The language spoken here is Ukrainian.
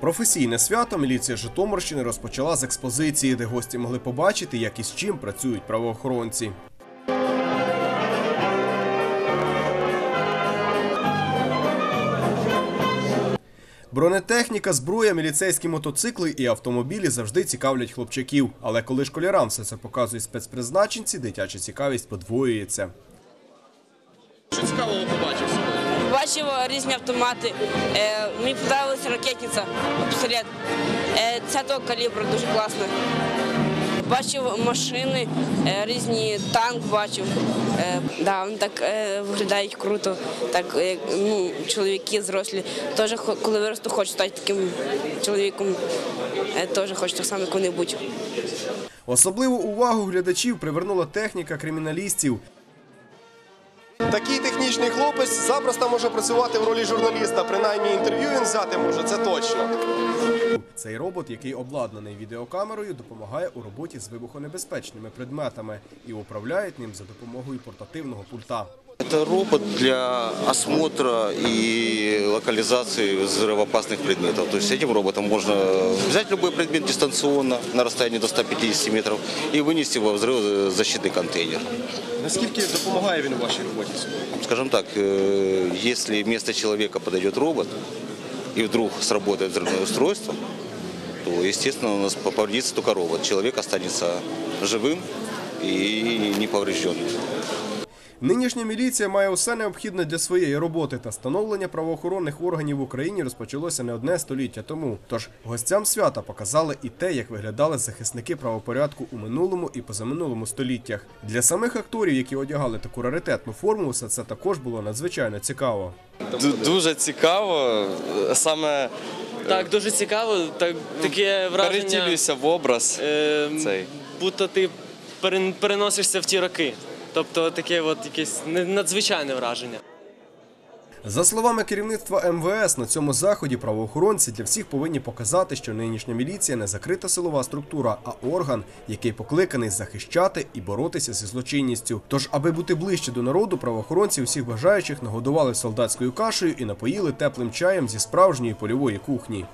Професійне свято міліція Житомирщини розпочала з експозиції, де гості могли побачити, як і з чим працюють правоохоронці. Бронетехніка, зброя, міліцейські мотоцикли і автомобілі завжди цікавлять хлопчаків. Але коли школярам все це показують спецпризначенці, дитяча цікавість подвоюється. Що цікавого побачив сьогодні? Бачив різні автомати. Е, мені подобалася ракетниця, пістолет. Е, 10-го калібру дуже класно. Бачив машини, е, різні танк бачив. Е, да, вони так е, виглядають круто. Так, е, ну, чоловіки зрослі. Теж, коли виросту, хочу стати таким чоловіком. Е, теж хочу так само, як вони. Особливу увагу глядачів привернула техніка криміналістів. Такий технічний хлопець запросто може працювати в ролі журналіста. Принаймні інтерв'ю він взяти може, це точно. Цей робот, який обладнаний відеокамерою, допомагає у роботі з вибухонебезпечними предметами і управляють ним за допомогою портативного пульта. Это робот для осмотра и локализации взрывоопасных предметов. То есть этим роботом можно взять любой предмет дистанционно на расстоянии до 150 метров и вынести во взрывозащитный контейнер. Наскільки допомагає він у вашій роботі сьогодні? Скажем так, э, если вместо человека подойдет робот и вдруг сработает взрывное устройство, то, естественно, у нас повредится только робот. Человек останется живым и неповрежденным. Нинішня міліція має усе необхідне для своєї роботи, та становлення правоохоронних органів в Україні розпочалося не одне століття тому. Тож гостям свята показали і те, як виглядали захисники правопорядку у минулому і позаминулому століттях. Для самих акторів, які одягали таку раритетну форму, все це також було надзвичайно цікаво. Дуже цікаво. Саме Так, дуже цікаво. Так, таке враження, перетілююся в образ. е, цей. будто ти переносишся в ті роки. Тобто таке от якесь не- надзвичайне враження. За словами керівництва МВС, на цьому заході правоохоронці для всіх повинні показати, що нинішня міліція не закрита силова структура, а орган, який покликаний захищати і боротися зі злочинністю. Тож, аби бути ближче до народу, правоохоронці всіх бажаючих нагодували солдатською кашею і напоїли теплим чаєм зі справжньої польової кухні.